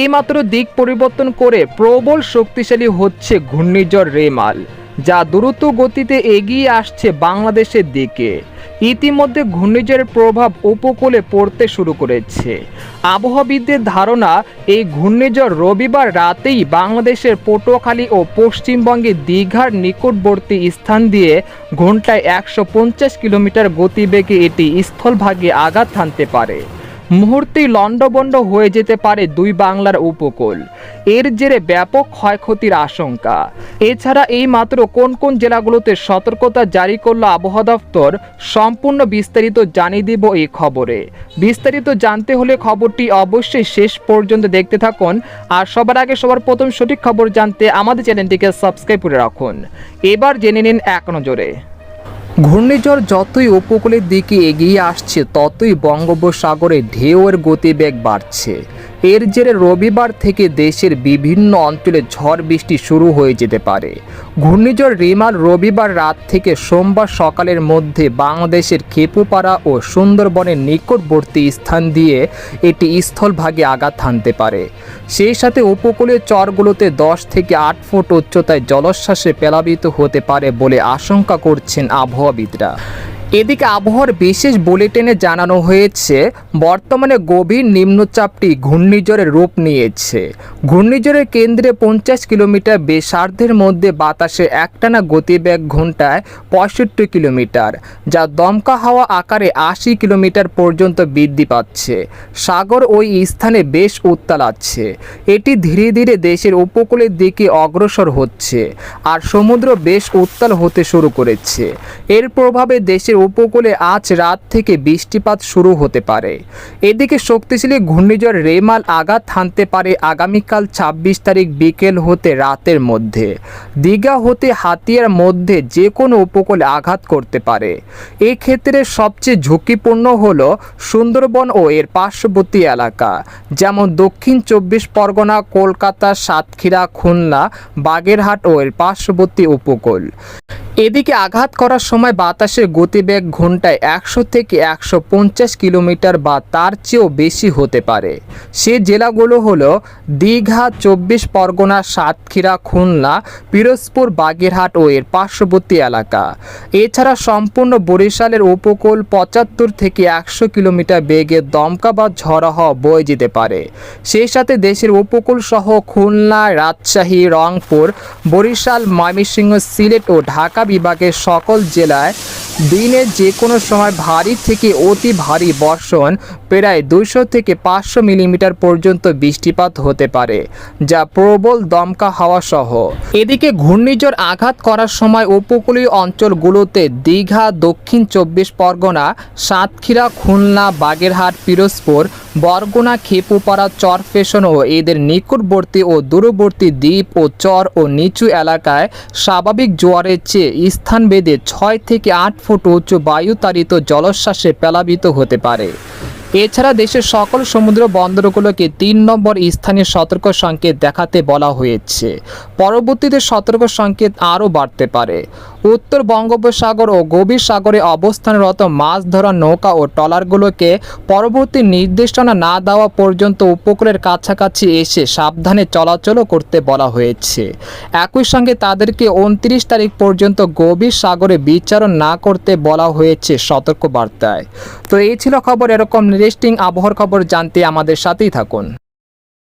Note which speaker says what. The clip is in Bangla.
Speaker 1: এইমাত্র দিক পরিবর্তন করে প্রবল শক্তিশালী হচ্ছে ঘূর্ণিঝড় রেমাল, যা দ্রুত গতিতে এগিয়ে আসছে বাংলাদেশের দিকে। ইতিমধ্যে ঘূর্ণিঝড়ের প্রভাব উপকূলে পড়তে শুরু করেছে। আবহাওয়াবিদদের ধারণা, এই ঘূর্ণিঝড় রবিবার রাতেই বাংলাদেশের পটুয়াখালী ও পশ্চিমবঙ্গে দীঘার নিকটবর্তী স্থান দিয়ে ঘন্টায় একশো পঞ্চাশ কিলোমিটার গতিবেগে এটি স্থলভাগে আঘাত হানতে পারে। মুহূর্তেই লণ্ডবণ্ড হয়ে যেতে পারে দুই বাংলার উপকূল। এর জেরে ব্যাপক ক্ষয়ক্ষতির আশঙ্কা। এছাড়া এই মাত্র কোন কোন জেলাগুলোতে সতর্কতা জারি করল আবহাওয়া দপ্তর, সম্পূর্ণ বিস্তারিত জানিয়ে দিব এই খবরে। বিস্তারিত জানতে হলে খবরটি অবশ্যই শেষ পর্যন্ত দেখতে থাকুন। আর সবার আগে সবার প্রথম সঠিক খবর জানতে আমাদের চ্যানেলটিকে সাবস্ক্রাইব করে রাখুন। এবার জেনে নিন এক নজরে। ঘূর্ণিঝড় যতই উপকূলের দিকে এগিয়ে আসছে ততই বঙ্গোপসাগরে ঢেউয়ের গতিবেগ বাড়ছে। এর জেরে রবিবার থেকে দেশের বিভিন্ন অঞ্চলে ঝড় বৃষ্টি শুরু হয়ে যেতে পারে। ঘূর্ণিঝড় রিমাল রবিবার রাত থেকে সোমবার সকালের মধ্যে বাংলাদেশের খেপুপাড়া ও সুন্দরবনের নিকটবর্তী স্থান দিয়ে এটি স্থলভাগে আঘাত হানতে পারে। সেই সাথে উপকূলের চরগুলোতে দশ থেকে আট ফুট উচ্চতায় জলোচ্ছ্বাসে প্লাবিত হতে পারে বলে আশঙ্কা করছেন আবহাওয়াবিদরা। এদিকে আবহাওয়ার বিশেষ বুলেটিনে জানানো হয়েছে, বর্তমানে গভীর নিম্নচাপটি ঘূর্ণিঝড়ের রূপ নিয়েছে। ঘূর্ণিঝড়ের কেন্দ্রে পঞ্চাশ কিলোমিটার বেসার্ধের মধ্যে বাতাসে একটানা গতিবেগ ঘন্টায় পঁয়ষট্টি কিলোমিটার, যা দমকা হাওয়া আকারে আশি কিলোমিটার পর্যন্ত বৃদ্ধি পাচ্ছে। সাগর ওই স্থানে বেশ উত্তাল আছে। এটি ধীরে ধীরে দেশের উপকূলের দিকে অগ্রসর হচ্ছে, আর সমুদ্র বেশ উত্তাল হতে শুরু করেছে। এর প্রভাবে দেশের উপকূলে আজ রাত থেকে বৃষ্টিপাত শুরু হতে পারে। এদিকে শক্তিশালী ঘূর্ণিঝড় রেমাল আঘাত হানতে পারে আগামীকাল ছাব্বিশ তারিখ বিকেল হতে রাতের মধ্যে। দীঘা হতে হাতিয়ার মধ্যে যে কোনো উপকূলে আঘাত করতে পারে। এক্ষেত্রে সবচেয়ে ঝুঁকিপূর্ণ হল সুন্দরবন ও এর পার্শ্ববর্তী এলাকা, যেমন দক্ষিণ চব্বিশ পরগনা, কলকাতা, সাতক্ষীরা, খুলনা, বাগেরহাট ও এর পার্শ্ববর্তী উপকূল। এদিকে আঘাত করার সময় বাতাসের গতিবেগ ঘন্টায় একশো থেকে একশো পঞ্চাশ কিলোমিটার বা তার চেয়েও বেশি হতে পারে। সে জেলাগুলো হলো দীঘা, চব্বিশ পরগনা, সাতক্ষীরা, খুলনা, পিরোজপুর, বাগেরহাট ও এর পার্শ্ববর্তী এলাকা। এছাড়া সম্পূর্ণ বরিশালের উপকূল পঁচাত্তর থেকে একশো কিলোমিটার বেগে দমকা বা ঝড়া হওয়া বয়ে যেতে পারে। সেই সাথে দেশের উপকূল সহ খুলনা, রাজশাহী, রংপুর, বরিশাল, ময়মনসিংহ, সিলেট ও ঢাকা বিভাগের সকল জেলায় দিনে যে কোনো সময় ভারী থেকে অতি ভারী বর্ষণ, প্রায় দুইশো থেকে পাঁচশো মিলিমিটার পর্যন্ত বৃষ্টিপাত হতে পারে, যা প্রবল দমকা হাওয়া সহ। এদিকে ঘূর্ণিঝড় আঘাত করার সময় উপকূলীয় অঞ্চলগুলোতে দীঘা, দক্ষিণ চব্বিশ পরগনা, সাতক্ষীরা, খুলনা, বাগেরহাট, পিরোজপুর বরগুনা, খেপুপাড়া, চরফেশন ও এদের নিকটবর্তী ও দূরবর্তী দ্বীপ ও চর ও নিচু এলাকায় স্বাভাবিক জোয়ারের চেয়ে স্থান স্থানভেদে ছয় থেকে আট ফুট উঁচু বায়ুতাড়িত জলোচ্ছ্বাসে প্লাবিত হতে পারে। এছাড়া দেশের সকল সমুদ্র বন্দরগুলোকে তিন নম্বর স্থানীয় সতর্ক সংকেত দেখাতে বলা হয়েছে। পরবর্তীতে সতর্ক সংকেত আরও বাড়তে পারে। উত্তর বঙ্গোপসাগর ও গভীর সাগরে অবস্থানরত মাছ ধরা নৌকা ও ট্রলারগুলোকে পরবর্তী নির্দেশনা না দেওয়া পর্যন্ত উপকূলের কাছাকাছি এসে সাবধানে চলাচলও করতে বলা হয়েছে। একই সঙ্গে তাদেরকে উনত্রিশ তারিখ পর্যন্ত গভীর সাগরে বিচারণ না করতে বলা হয়েছে সতর্ক বার্তায় তো এই ছিল খবর, এরকম ইন্টারেস্টিং আবহাওয়ার খবর জানতে আমাদের সাথেই থাকুন।